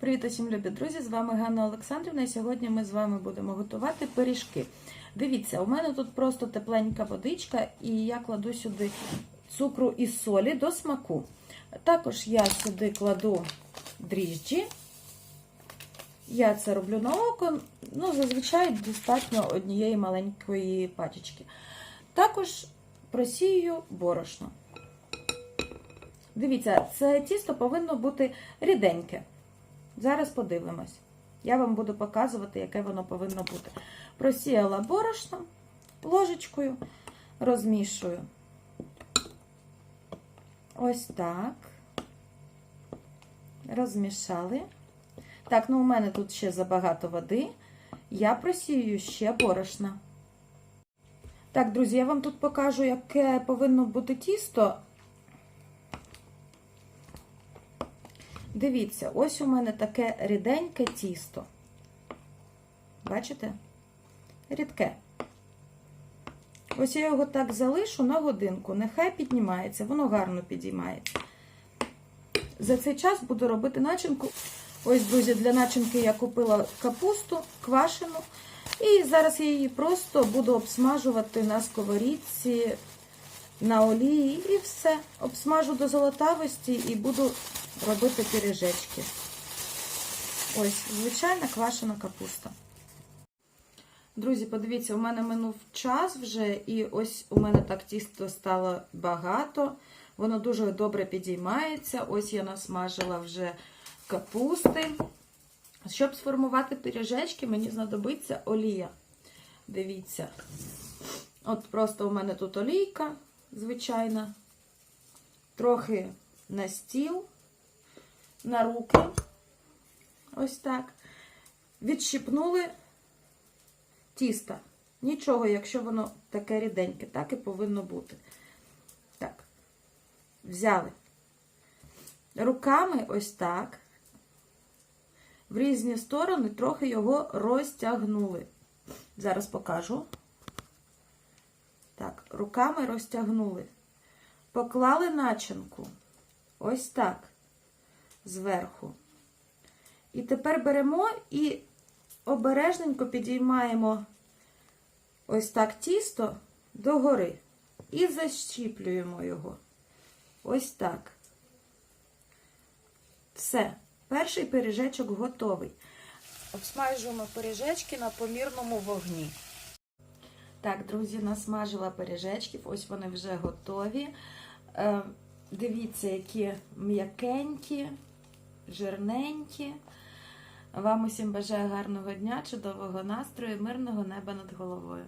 Привіт усім любі друзі! З вами Ганна Олександрівна. І сьогодні ми з вами будемо готувати пиріжки. Дивіться, у мене тут просто тепленька водичка, і я кладу сюди цукру і солі до смаку. Також я сюди кладу дріжджі. Я це роблю на око, ну, зазвичай достатньо однієї маленької пачечки. Також просію борошно. Дивіться, це тісто повинно бути ріденьке. Зараз подивимось. Я вам буду показувати, яке воно повинно бути. Просіяла борошно ложечкою, розмішую. Ось так. Розмішали. Так, ну у мене тут ще забагато води. Я просію ще борошна. Так, друзі, я вам тут покажу, яке повинно бути тісто. Дивіться, ось у мене таке ріденьке тісто. Бачите? Рідке. Ось я його так залишу на годинку. Нехай піднімається, воно гарно підіймається. За цей час буду робити начинку. Ось, друзі, для начинки я купила капусту квашену. І зараз я її просто буду обсмажувати на сковорідці, на олії і все. Обсмажу до золотавості і буду робити пиріжечки. Ось, звичайна квашена капуста. Друзі, подивіться, у мене минув час вже, і ось у мене так тісто стало багато. Воно дуже добре підіймається. Ось я насмажила вже капусти. Щоб сформувати пиріжечки, мені знадобиться олія. Дивіться. От просто у мене тут олійка, звичайна, трохи на стіл, на руки. Ось так. Відщипнули тіста. Нічого, якщо воно таке ріденьке, так і повинно бути. Так, взяли. Руками ось так в різні сторони трохи його розтягнули. Зараз покажу. Так, руками розтягнули. Поклали начинку. Ось так. Зверху. І тепер беремо і обережненько підіймаємо ось так тісто догори. І защіплюємо його. Ось так. Все. Перший пиріжечок готовий. Обсмажуємо пиріжечки на помірному вогні. Так, друзі, насмажила пиріжечків, ось вони вже готові. Е, дивіться, які м'якенькі, жирненькі. Вам усім бажаю гарного дня, чудового настрою, мирного неба над головою.